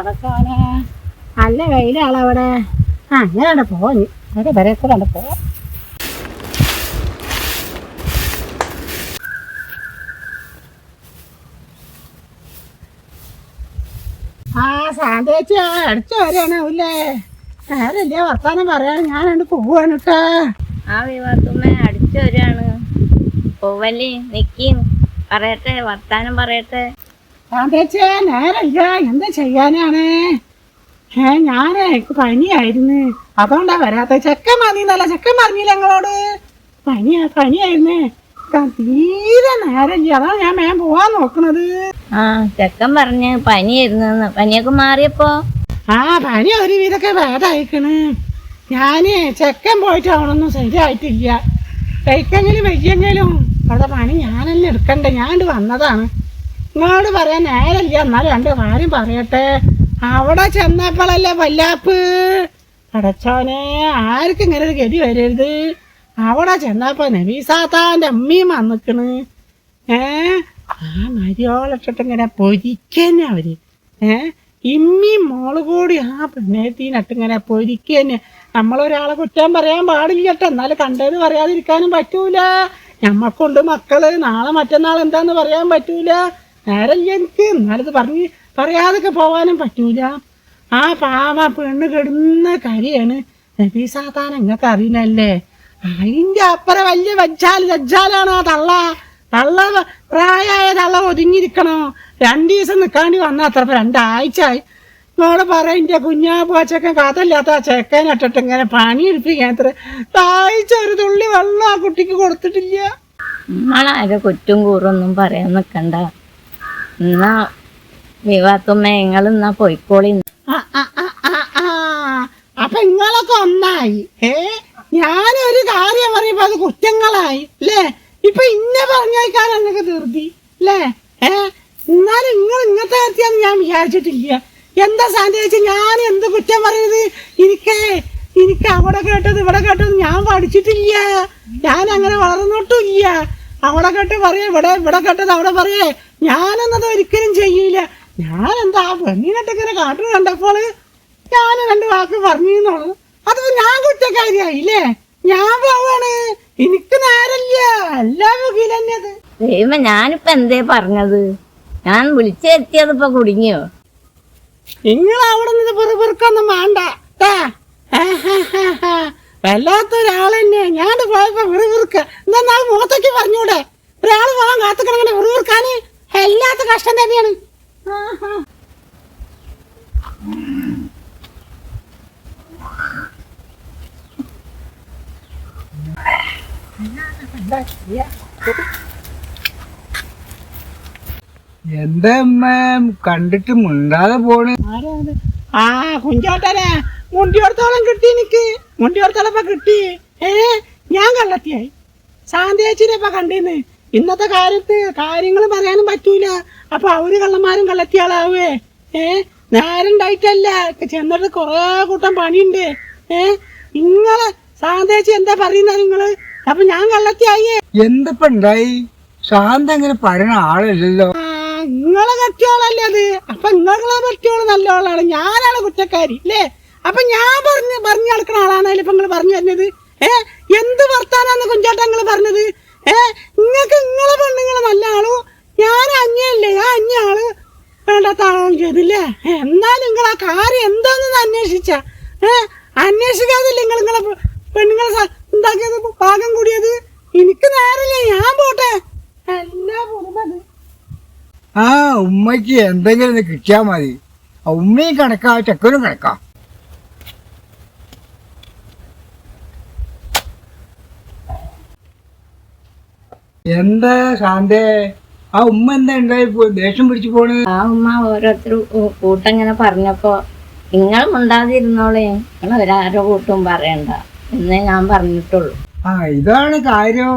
പടച്ചോനെ നല്ല വെയിലാളവിടെ ആ അങ്ങനെയാണ് പോയി അവിടെ വരെ കൂടെ ഉണ്ട് പോവാം. ആ സാന്തേച്ചി അടിച്ചു വരാനാവൂലേ നേരല്ലേ വർത്താനം പറയാൻ ഞാനുണ്ട് പോവാണ് കേട്ടാ ആ വിവാഹത്തുമ്മ അടിച്ചു വരാണ്. പോവല്ലേ നിക്കി. പറയട്ടെ വർത്താനം പറയട്ടെ. സാന്തേച്ചേ നേരല്ല. എന്താ ചെയ്യാനാണ്? ഏ ഞാനേ എനിക്ക് പനിയായിരുന്നു. അതുകൊണ്ടാ വരാത്ത. ചെക്കൻ മതിന്നല്ല ചെക്കൻ പറഞ്ഞില്ല ഞങ്ങളോട് പനിയാ പനിയായിരുന്നു. തീരെ നേരല്ല. അതാണ് ഞാൻ മേം പോവാൻ നോക്കണത്. ആ ചെക്കൻ പറഞ്ഞ് പനിയായിരുന്നു. പനിയൊക്കെ മാറിയപ്പോ? ആ പനി ഒരു വിധൊക്കെ വേദായിക്കണ് ഞാൻ ചെക്കൻ പോയിട്ട് അവനൊന്നും ശരിയായിട്ടില്ല. കഴിക്കെങ്കിലും വയ്യെങ്കിലും അവിടെ പണി ഞാനല്ലേ എടുക്കണ്ടേ? ഞാൻ വന്നതാണ്. നിങ്ങളോട് പറയാൻ നേരല്ല എന്നാലും രണ്ട് കാര്യം പറയട്ടെ. അവിടെ ചെന്നപ്പോഴല്ലേ വല്ലാപ്പ്? അടച്ചോനെ ആർക്കും ഇങ്ങനെ ഒരു ഗതി വരരുത്. അവിടെ ചെന്നപ്പോ നബീസാത്താന്റെ അമ്മയും വന്നിക്കണ്. ഏ? ആ മരിയോളിട്ടിട്ട് ഇങ്ങനെ പൊരിക്കന്നെ അവർ. ഏ? ഇമ്മിയും മോൾ കൂടി ആ പെണ്ണേത്തീനട്ട് ഇങ്ങനെ പൊരിക്കന്നെ. നമ്മളൊരാളെ കുറ്റം പറയാൻ പാടില്ല കേട്ടോ എന്നാലും കണ്ടത് പറയാതിരിക്കാനും പറ്റൂല. ഞമ്മക്കുണ്ട് മക്കൾ. നാളെ മറ്റന്നാൾ എന്താന്ന് പറയാൻ പറ്റൂല. നേരല്ല എനിക്ക്. എന്നാലത് പറഞ്ഞ് പറയാതൊക്കെ പോവാനും പറ്റൂല. ആ പാവ പെണ്ണ് കെടുന്ന കരിയാണ് നബീസാത്താൻ നിങ്ങൾക്ക് അറിയണല്ലേ അതിന്റെ അപ്പുറം വലിയ വജ്ജാൽ വജ്ജാലാണ് ആ തള്ള. തള്ള പ്രായമായ തള്ള ഒതുങ്ങിയിരിക്കണോ? രണ്ടു ദിവസം നിൽക്കാണ്ടി വന്ന അത്ര രണ്ടാഴ്ചയായി. മോൾ പറ എന്റെ കുഞ്ഞാ പോച്ചക്കൻ കാതല്ലാത്ത ആ ചെക്കനിട്ടിട്ട് ഇങ്ങനെ പണി എടുപ്പിക്കാൻ അത്ര താഴ്ച ഒരു തുള്ളി വെള്ളം ആ കുട്ടിക്ക് കൊടുത്തിട്ടില്ല. നമ്മളാരെ കുറ്റും കൂറൊന്നും പറയാൻ നിക്കണ്ട. എന്നാ വിവാഹത്തുമ്മ നിങ്ങൾ എന്നാ പോയിക്കോളി. അപ്പൊ നിങ്ങളൊക്കെ ഒന്നായി. ഏ ഞാനൊരു കാര്യം പറയുമ്പോ അത് കുറ്റങ്ങളായി അല്ലേ ഇപ്പൊ ഇന്നെ പറഞ്ഞേക്കാൻ എന്നൊക്കെ നിർത്തി അല്ലേ ഏ എന്നാലും നിങ്ങൾ ഇങ്ങനത്തെ കാര്യത്തിയാന്ന് ഞാൻ വിചാരിച്ചിട്ടില്ല. എന്താ സാന്തി ഞാൻ എന്ത് കുറ്റം പറയുന്നത് എനിക്ക് എനിക്ക് അവിടെ കേട്ടത് ഇവിടെ കേട്ടത് ഞാൻ പഠിച്ചിട്ടില്ല. ഞാൻ അങ്ങനെ വളർന്നിട്ടില്ല അവിടെ കേട്ട് പറയേ ഇവിടെ ഇവിടെ കേട്ടത് അവിടെ പറയേ. ഞാനെന്നത് ഒരിക്കലും ചെയ്യില്ല ഞാൻ എന്താ പെണ്ണിനൊക്കെ ഇങ്ങനെ കാട്ടു കണ്ടപ്പോൾ ഞാൻ രണ്ട് വാക്ക് പറഞ്ഞുള്ളൂ അത് ഞാൻ കുറ്റക്കാരിയായില്ലേ? ഞാൻ പോവാണ്. എനിക്ക് നേരല്ല. എല്ലാ അത് ദൈവം ഞാനിപ്പോ എന്തേ പറഞ്ഞത്? ഞാൻ വിളിച്ചെത്തിയത് ഇപ്പൊ കുടുങ്ങിയോ? നിങ്ങൾ അവിടെ നിന്ന് പെറുപെറുക്കൊന്നും വേണ്ട. വല്ലാത്ത ഒരാളെന്നെ ഞാൻ പോയപ്പോ വെറുവിറുക്ക എന്നാ മുഖത്തേക്ക് പറഞ്ഞൂടെ? ഒരാൾ പോകാൻ കാത്തുക്കണങ്ങനെ വെറുവിറുക്കാന് എല്ലാത്ത കഷ്ടം തന്നെയാണ്. എന്താ? അമ്മ കണ്ടിട്ട് മിണ്ടാതെ പോണ്? ആ കുഞ്ചോട്ടനെ മുണ്ടിയോടത്തോളം കിട്ടി എനിക്ക് മുണ്ടിയോടത്തോളം ഇപ്പൊ കിട്ടി ഏ ഞാൻ കള്ളത്തിയായി സാന്തേച്ചിനെ ഇപ്പൊ കണ്ടിന്ന് ഇന്നത്തെ കാലത്ത് കാര്യങ്ങൾ പറയാനും പറ്റൂല. അപ്പൊ അവർ കള്ളന്മാരും കള്ളത്തിയാളാവേ. ഏ? നേരണ്ടായിട്ടല്ല ചെന്നിട്ട് കൊറേ കൂട്ടം പണിയുണ്ട്. ഏ? നിങ്ങളെ സാന്തേച്ചി എന്താ പറയുന്ന നിങ്ങൾ? അപ്പൊ ഞാൻ കള്ളത്തിയായേ. എന്തപ്പ ഉണ്ടായി? ശാന്ത അങ്ങനെ പഴയ ആളല്ലല്ലോ. നിങ്ങളെ കട്ടിയോളല്ലേ അത്? അപ്പൊ നിങ്ങളെ പറ്റിയോൾ നല്ല ആളാണ് ഞാനാണ് കുറ്റക്കാരി അല്ലേ അപ്പൊ ഞാൻ പറഞ്ഞ് പറഞ്ഞു നടക്കുന്ന ആളാണല്ലോ ഇപ്പൊ നിങ്ങൾ പറഞ്ഞു തരുന്നത്. ഏ? എന്ത് വർത്താനാന്ന് കുഞ്ചാട്ട നിങ്ങൾ പറഞ്ഞത്? ഏ നിങ്ങൾക്ക് നിങ്ങളെ പെണ്ണുങ്ങൾ നല്ല ആളു. ഞാൻ അന്യല്ലേ ആ അന്യ ആൾ. വേണ്ടാത്ത ആളാണ് ചെയ്തില്ലേ. എന്നാലും നിങ്ങൾ ആ കാര്യം എന്താണെന്ന് അന്വേഷിച്ച. ഏ അന്വേഷിക്കാതില്ലേ നിങ്ങൾ നിങ്ങളെ പെണ്ണുങ്ങളെ ഉണ്ടാക്കിയത് പാകം കൂടിയത്? എനിക്ക് നേരല്ലേ ഞാൻ പോട്ടെ. എല്ലാ പോകുന്നത് ആ ഉമ്മയ്ക്ക് എന്തെങ്കിലും കിട്ടിയാ മതി. ഉമ്മയും കണക്കാ ചെക്കനും കണക്കാ. എന്താ ശാന്തേ? ആ ഉമ്മ എന്താ ഉണ്ടായി ദേഷ്യം പിടിച്ചു പോണ്? ആ ഉമ്മ ഓരോരുത്തർ കൂട്ടങ്ങനെ പറഞ്ഞപ്പോ നിങ്ങൾ മിണ്ടാതിരുന്നോളേ നിങ്ങൾ ഒരാരോ കൂട്ടും പറയണ്ട എന്നേ ഞാൻ പറഞ്ഞിട്ടുള്ളൂ. ആ ഇതാണ് കാര്യം.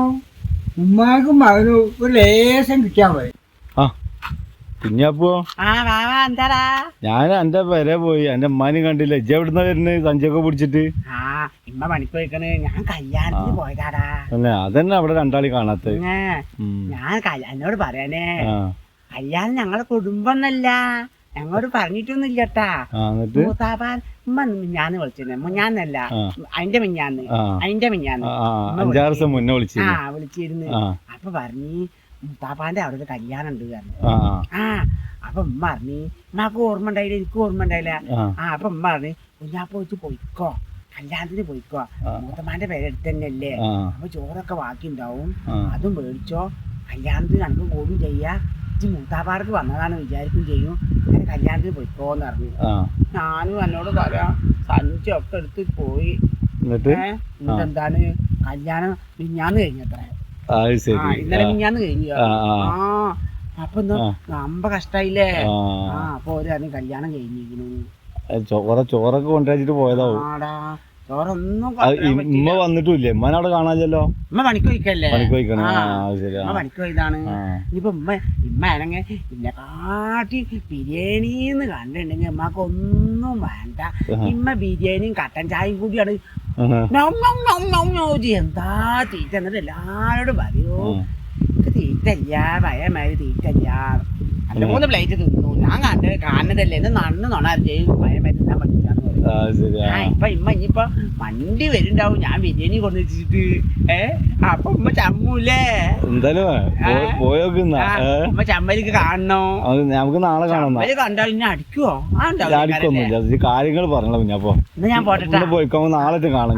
ഉമ്മാക്കും മകനും ഒരു ലേശം കിട്ടാൻ മതി. കുഞ്ഞാപ്പോ ഞാൻ എന്റെ വരെ പോയി. എന്റെ ഉമ്മാനും കണ്ടില്ല. ഇജ്ജ എവിടുന്ന വരുന്നത് സഞ്ചൊക്കെ പിടിച്ചിട്ട്. അതന്നെ അവിടെ രണ്ടാളി കാണാത്ത. ഞാൻ കല്യാ- എന്നോട് പറയാനേ കല്യാണം ഞങ്ങളെ കുടുംബം എന്നല്ല ഞങ്ങളോട് പറഞ്ഞിട്ടൊന്നുമില്ല കേട്ടാ മൂത്താപ്പാൻ ഉമ്മ മിഞ്ഞാന്ന് വിളിച്ചിരുന്നെ. മിഞ്ഞാന്നല്ല. അതിന്റെ മിഞ്ഞാന്ന്. അതിന്റെ മിഞ്ഞാന്ന്. അഞ്ചാറ് ദിവസം മുന്നേ ആ വിളിച്ചിരുന്നു. അപ്പൊ പറഞ്ഞ് മുത്താപ്പാന്റെ അവിടെ ഒരു കല്യാണം ഉണ്ട് പറഞ്ഞു. ആ. അപ്പൊ ഉമ്മ പറഞ്ഞു ഉമ്മാക്ക് ഓർമ്മ ഉണ്ടായില്ല? എനിക്ക് ഓർമ്മ ഉണ്ടായില്ല. ആ. അപ്പൊ ഉമ്മ പറഞ്ഞു കുഞ്ഞാപ്പ വെച്ച് പോയിക്കോ. കല്യാണത്തിന് പോയിക്കോ. മൂത്തമാന്റെ പേരെടുത്ത് തന്നെയല്ലേ അപ്പൊ ചോറൊക്കെ ബാക്കി ഉണ്ടാവും അതും മേടിച്ചോ. കല്യാണത്തിന് രണ്ടും കൂടും ചെയ്യാ. ഇച്ചി മൂത്താപ്പാർക്ക് വന്നതാണ് വിചാരിക്കും ചെയ്യും. അങ്ങനെ കല്യാണത്തിന് പോയിക്കോന്ന് പറഞ്ഞു. ഞാനും എന്നോട് പറയാം സഞ്ചൊക്കെ എടുത്ത് പോയി. എന്നിട്ട്? എന്താണ്? കല്യാണം മിഞ്ഞാന്ന് കഴിഞ്ഞത്ര. അത് ശരി. ഇന്നലെ അപ്പൊ. അമ്പ കഷ്ടായില്ലേ? ആ. അപ്പൊ ഒരു കല്യാണം കഴിഞ്ഞിരിക്കുന്നു. ചോറ ചോറൊക്കെ കൊണ്ടുവച്ചിട്ട് പോയതാവും. ഇമ്മ വന്നിട്ടില്ലേ ഇമ്മനെ അവിടെ കാണാനില്ലല്ലോ? ഇമ്മ പണിക്ക് പോയിക്കല്ലേ? പണിക്ക് പോയിക്കണേ? പണിക്ക് പോയതാണ്. ആ. ഇമ്മ ഇമ്മ ആണെങ്കിൽ ഇന്നെ കാട്ടി ബിരിയാണിന്ന് കണ്ടിട്ടുണ്ടെങ്കിൽ ഇമ്മക്ക് ഒന്നും വേണ്ട ഇമ്മ ബിരിയാണിയും കട്ടൻ ചായയും കൂടിയാണ്. എന്താ തീറ്റ എന്നിട്ട് എല്ലാരോടും പറയൂ. എനിക്ക് തീറ്റല്ല ഭയമായി തീറ്റല്ല രണ്ട് മൂന്ന് പ്ലേറ്റ് തിന്നു. ഞാൻ കണ്ട് കാണുന്നതല്ലേ? എന്ന് നന്ന് നൊണ ചെയ്യും. പഴയമാതിരി തിന്നാൻ പറ്റില്ല ഇപ്പൊ ഇമ്മ ഇനിയിപ്പൊ വണ്ടി വരുണ്ടാവും. ഞാൻ ബിരിയാണി കൊണ്ടുവച്ചിട്ട്. ഏ? അപ്പൊ ഉമ്മ ചമ്മൂലേ? എന്തായാലും പോയോക്കുന്നാ ഉമ്മ ചമ്മലിക്ക് കാണണോ? നമുക്ക് നാളെ കാണാം കണ്ടാൽ ഇന്നെ അടിക്കുവോ? അടിക്കൊന്നുമില്ല. കാര്യങ്ങൾ പറഞ്ഞല്ലോ പിന്നെ അപ്പൊ. ഞാൻ പോട്ടെ പോയിക്കോ നാളെ കാണാം